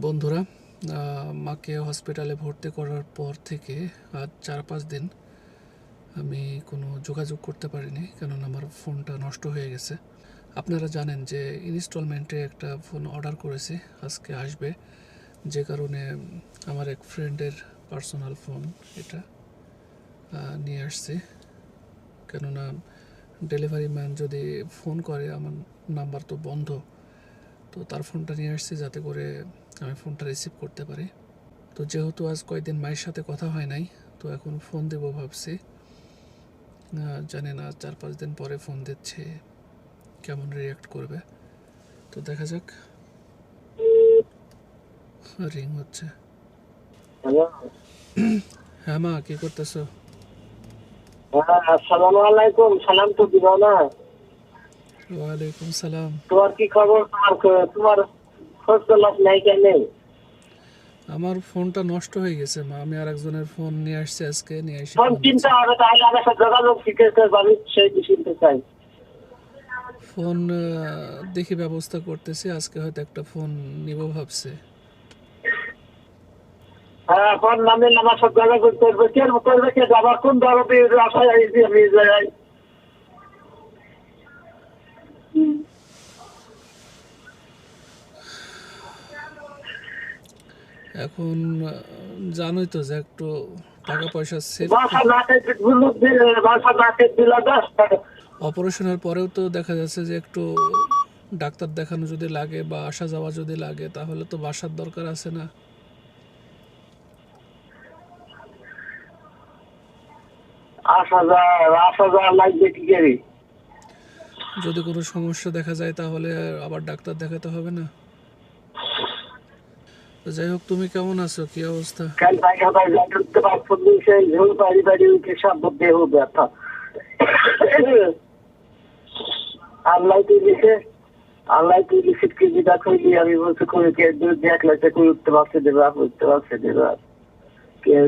বন্ধুরা মাকে হসপিটালে ভর্তি করার পর থেকে আজ চার পাঁচ দিন আমি কোনো যোগাযোগ করতে পারিনি, কেননা আমার ফোনটা নষ্ট হয়ে গেছে। আপনারা জানেন যে ইনস্টলমেন্টে একটা ফোন অর্ডার করেছি, আজকে আসবে। যে কারণে আমার এক ফ্রেন্ডের পার্সোনাল ফোন এটা নিয়ে আসছি। কেননা ডেলিভারি ম্যান যদি ফোন করে, আমার নাম্বার তো বন্ধ, তো তার ফোনটা নিয়ে আসছি যাতে করে আমি ফোনটা রিসিভ করতে পারি। তো যেহেতু আজ কয়েকদিন মায়ের সাথে কথা হয় নাই তো এখন ফোন দেবো ভাবছি। জানি না চার পাঁচ দিন পরে ফোন দিচ্ছে কেমন রিয়াক্ট করবে। তো দেখা যাক। রিং হচ্ছে। হ্যাঁ মা কি করতেছো? হ্যাঁ আসসালামু আলাইকুম সালাম তো দিব না। ওয়ালাইকুম সালাম। তোমার কি খবর? তোমার তোমার খোঁজ নাই কেন আমার ফোনটা নষ্ট হয়ে গেছে মা। আমি আর একজনের ফোন নিয়ে আসছি আজকে নিয়ে এসে ফোন কিনতে হবে তাহলে আমার সাথে যোগাযোগ শিখেছে আমি সেই কিনতে চাই। ফোন দেখি ব্যবস্থা করতেছি আজকে হয়তো একটা ফোন নিব ভাবছে। হ্যাঁ ফোন নামে আমার সাথে যোগাযোগ করবে কে করবে কে যাবার কোন আশায় আইছি আমি যাই এখন জানোই তো যে একটু টাকা। পয়সা অপারেশনের পরেও তো দেখা যাচ্ছে যে একটু ডাক্তার দেখানো যদি লাগে বা আসা যাওয়া যদি লাগে তাহলে তো বাসার দরকার আছে না। আসা যায় আসা যাওয়া লাগবে কি করি? যদি কোনো সমস্যা দেখা যায় তাহলে আবার ডাক্তার দেখাতে হবে না? যাই হোক, তুমি কেমন আছো? কি অবস্থা? উঠতে উঠতে পারছে দেবে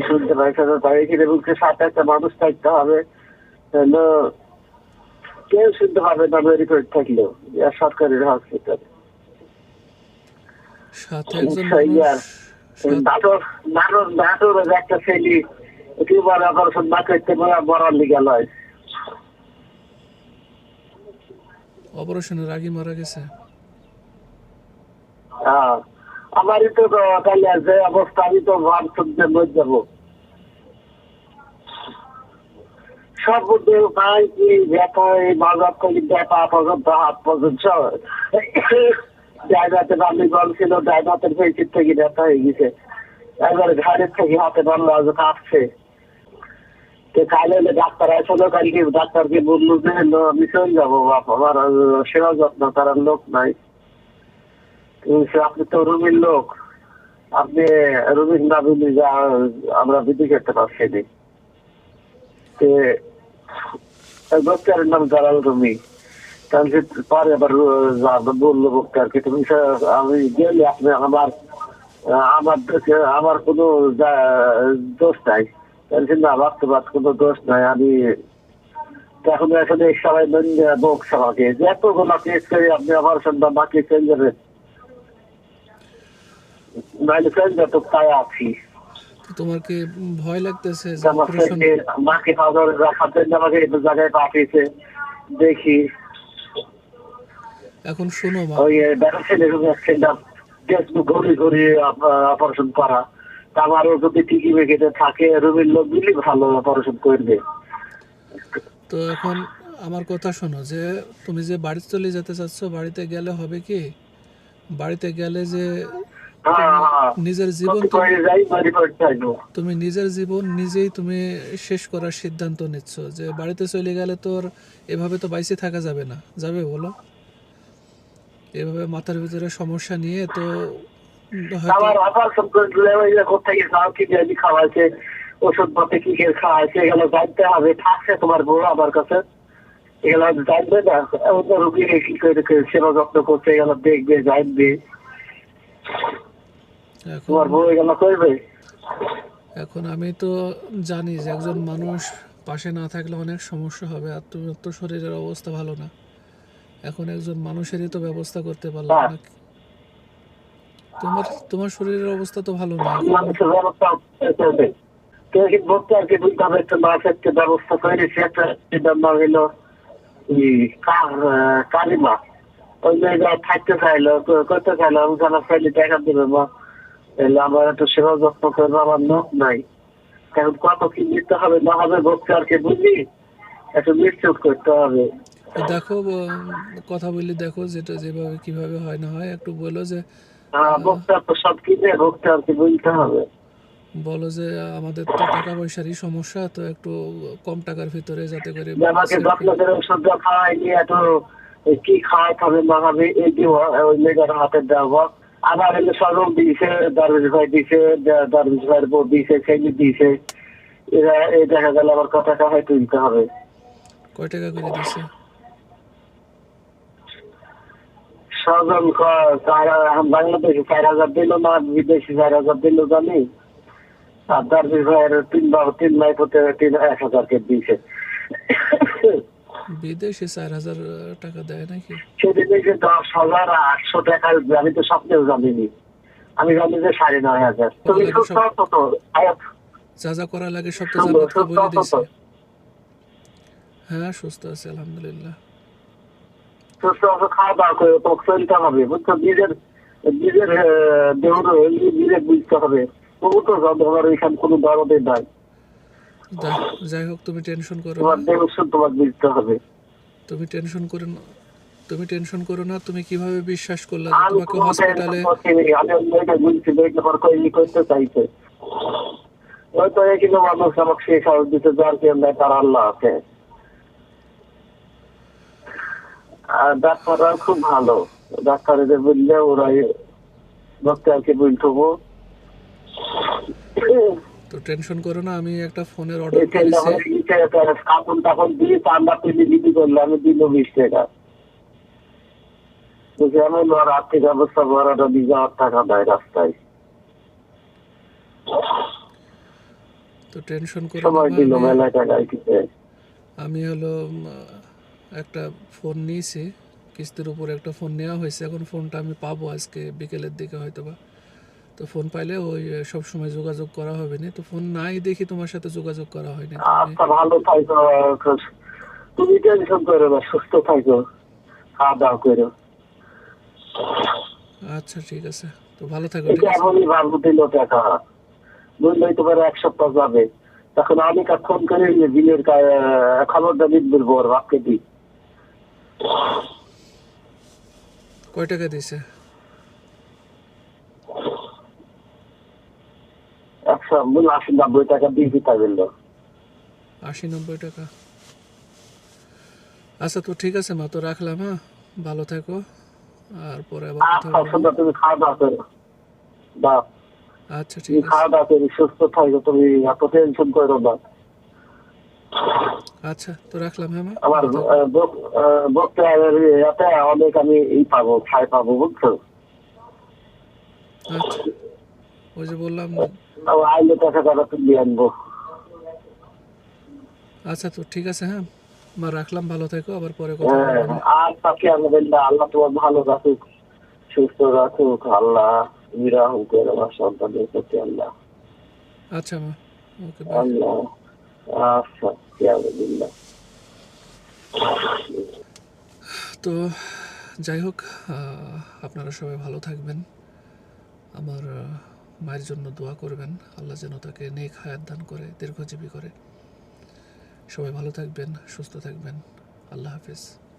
শুনতে পারছে না বলছে একটা মানুষ থাকতে হবে। কেউ শুনতে না থাকলেও। ইয়া সরকারি হসপিটাল সাথে একজন মানুষ একটা ছেলে একেবারে অপারেশন না করতে পারে বড়ার লিগে লয়। অপারেশনের আগে মারা গেছে। হ্যাঁ আমারই তো তাহলে যে অবস্থা আমি তো ভাবছি যে মরে যাব। সব দেহ পায় কি ব্যথা এই বাজার করি ব্যথা পর্যন্ত হাত পর্যন্ত জায়গাতে বালি গল ছিল জায়গাতে পেয়েছির থেকে ব্যথা হয়ে গেছে। একবারে ঘাড়ের থেকে হাতে বানলো আজ কাঁপছে। তো কালে হলে ডাক্তার আসলো কালকে ডাক্তারকে বলল যে "লো, আমি চলে বাপ আমার সেবা যত্ন করার লোক নাই। আপনি তো রুমির লোক। আপনি রুমির না বলি যা আমরা বিধি করতে পারছি না। বক্তারের নাম জালাল রুমি। পরে আবার তুমি আমি গেলে আপনি আমার আমার আমার কোনো দোষ নাই না বাস্তবাদ কোনো দোষ নাই আমি এখন আসলে সবাই বোক এতগুলো কেস করে আপনি আমার সন্ধ্যা বাকি যাবেন নাইলে তাই আছি তো তোমার কি ভয় লাগতেছে মাকে পাওয়ার রাখার জন্য আমাকে জায়গায় পাঠিয়েছে দেখি এখন শোনো ওই ঘুরে ঘুরে অপারেশন করা। আমারও যদি টিকি থাকে রুমির লোক দিলে ভালো অপারেশন করবে তো এখন আমার কথা শোনো যে তুমি যে বাড়ি চলে যেতে চাচ্ছ বাড়িতে গেলে হবে কি? বাড়িতে গেলে যে হ্যাঁ হ্যাঁ নিজের জীবন তুমি নিজের জীবন নিজেই তুমি শেষ করার সিদ্ধান্ত নিচ্ছ যে বাড়িতে চলে গেলে তোর এভাবে তো বাইসে থাকা যাবে না। যাবে বলো? এভাবে মাথার ভিতরে সমস্যা নিয়ে তো আমার অপারেশন করলে ওই যে কোথায় যাও কি জানি খাওয়াইছে ওষুধ পথে কি খেয়ে খাওয়াইছে এগুলো জানতে হবে থাকছে তোমার বউ আমার কাছে। এগুলো জানবে না অন্য রুগী কি করে করে সেবা যত্ন করছে এগুলো দেখবে জানবে। এখন তোমার বউ এগুলো করবে? এখন আমি তো জানি যে একজন মানুষ পাশে না থাকলে অনেক সমস্যা হবে আর তোমার তো শরীরের অবস্থা ভালো না। এখন একজন মানুষেরই তো ব্যবস্থা করতে পারলাম হ্যাঁ। না তোমার তোমার শরীরের অবস্থা তো ভালো না মানুষের ব্যবস্থা চলবে কেউ আর কি বুঝতে হবে একটু মাসের ব্যবস্থা করে সে একটা নাম হলো ই কা- আহ, কালিমা। ওই জায়গায় থাকতে চাইলো করতে চাইলো আমি জানা চাইলে দেখা দেবে মা। আমার একটু সেবা যত্ন করব আমার লোক নাই। এখন কত কি নিতে হবে না হবে ভর্তি আর কি বুঝলি? একটু নিশ্চিত করতে হবে। দেখো কথা বলি দেখো যেটা যেভাবে কীভাবে হয় না হয় একটু বলো যে হ্যাঁ বলো যে আমাদের তো টাকা পয়সারই সমস্যা তো একটু কম টাকার ভিতরে যাতে করে আমাকে এত কি খাওয়াতে হবে না হবে এই ওই মেয়েটার হাতে দেওয়া আবার এলে সরম দিয়েছে দরবেশ ভাই দিয়েছে দ- ভাইয়ের বউ দিয়েছে এরা এই দেখা গেল আবার কথা কাহাই তুলতে হবে। কয় টাকা করে দিছে চার হাজার বাংলাদেশে চার হাজার দিল না বিদেশি চার হাজার দিল জানি। আর তিন বাবু তিন মাই হতে তিন এক হাজার কে দিয়েছে। বিদেশে চার হাজার টাকা দেয় নাকি? দশ হাজার আটশো টাকা আমি তো স্বপ্নেও জানিনি। আমি জানি যে সাড়ে নয় হাজার। তুমি তো যা যা করা লাগে সব তো বলে দিছে হ্যাঁ সুস্থ আছে আলহামদুলিল্লাহ। সুস্থ আছো খাওয়া দাওয়া করে তো চলতে হবে। বুঝছ? নিজের আহ, দেহ নিজের বুঝতে হবে। তবু তো তোমার এখানে কোনো দরদের নাই। যাই হোক তুমি টেনশন করো তোমার না। দেহ তোমার বুঝতে হবে। তুমি টেনশন করো না তুমি টেনশন করো না তুমি কীভাবে বিশ্বাস করলে তোমাকে হসপিটালে চাইছে? ওই মানুষ আমাকে সেই সাহস দিতে যার কেউ নাই তার আল্লাহ আছে। আর ডাক্তাররা খুব ভালো। ডাক্তারদের বললে ওরাই ডাক্তারকে বলতো তো টেনশন করো না আমি একটা ফোনের অর্ডার করেছি কাপড় টাপড় দিয়ে পেলে করলে আমি দিল বিশ টাকা। বুঝি আমি ওর আর্থিক অবস্থা বড়টা দিয়ে যাওয়ার টাকা দেয় রাস্তায়। তো টেনশন করো না আমি- হলো একটা ফোন নিয়েছি কিস্তির উপর একটা ফোন নেওয়া হয়েছে। এখন ফোনটা আমি পাবো আজকে বিকেলের দিকে হয়তো বা তো ফোন পাইলে ওই সব সময় যোগাযোগ করা হবে না। তো ফোন নাই দেখি তোমার সাথে যোগাযোগ করা হয়নি আচ্ছা ভালো থাকো তুমি টেনশন করো না সুস্থ থাকো। খাওয়া দাওয়া করো। আচ্ছা ঠিক আছে। তো ভালো থাকো ঠিক আছে? এখনই ভাবো দিল টাকা বুঝলেই তোমার এক সপ্তাহ যাবে। তখন আমি ফোন করে বিলের খবরটা দিন বলব ওর বাপকে দিই। কয় টাকা দিছে? একশো আশি নব্বই টাকা দিয়ে দিতে বলল আশি নব্বই টাকা। আচ্ছা তো ঠিক আছে মা তো রাখলাম হ্যাঁ? ভালো থাকো। আর পরে আবার কথা আচ্ছা বলব। তুমি খাওয়া দাওয়া করো। বা আচ্ছা ঠিক খাওয়া আছে। দাওয়া করে সুস্থ থাকো তুমি এত টেনশন করো না। আচ্ছা তো রাখলাম হ্যাঁ আমার বক্তা এতে অনেক আমি এই পাবো ছাই পাবো বুঝছ? আচ্ছা ওই যে বললাম। আইলে টাকা টাকা তুলে আনব। আচ্ছা তো ঠিক আছে হ্যাঁ। মা রাখলাম ভালো থেকো আবার পরে কথা হ্যাঁ বলব আর তাকে আলহামদুলিল্লাহ আল্লাহ তোমার ভালো রাখুক সুস্থ রাখুক আল্লাহ বিরাহ করে আমার সন্তানের প্রতি আল্লাহ। আচ্ছা মা। ওকে আল্লাহ। তো যাই হোক আপনারা সবাই ভালো থাকবেন। আমার মায়ের জন্য দোয়া করবেন। আল্লাহ যেন তাকে নেক হায়াত দান করে, দীর্ঘজীবী করে। সবাই ভালো থাকবেন, সুস্থ থাকবেন। আল্লাহ হাফিজ।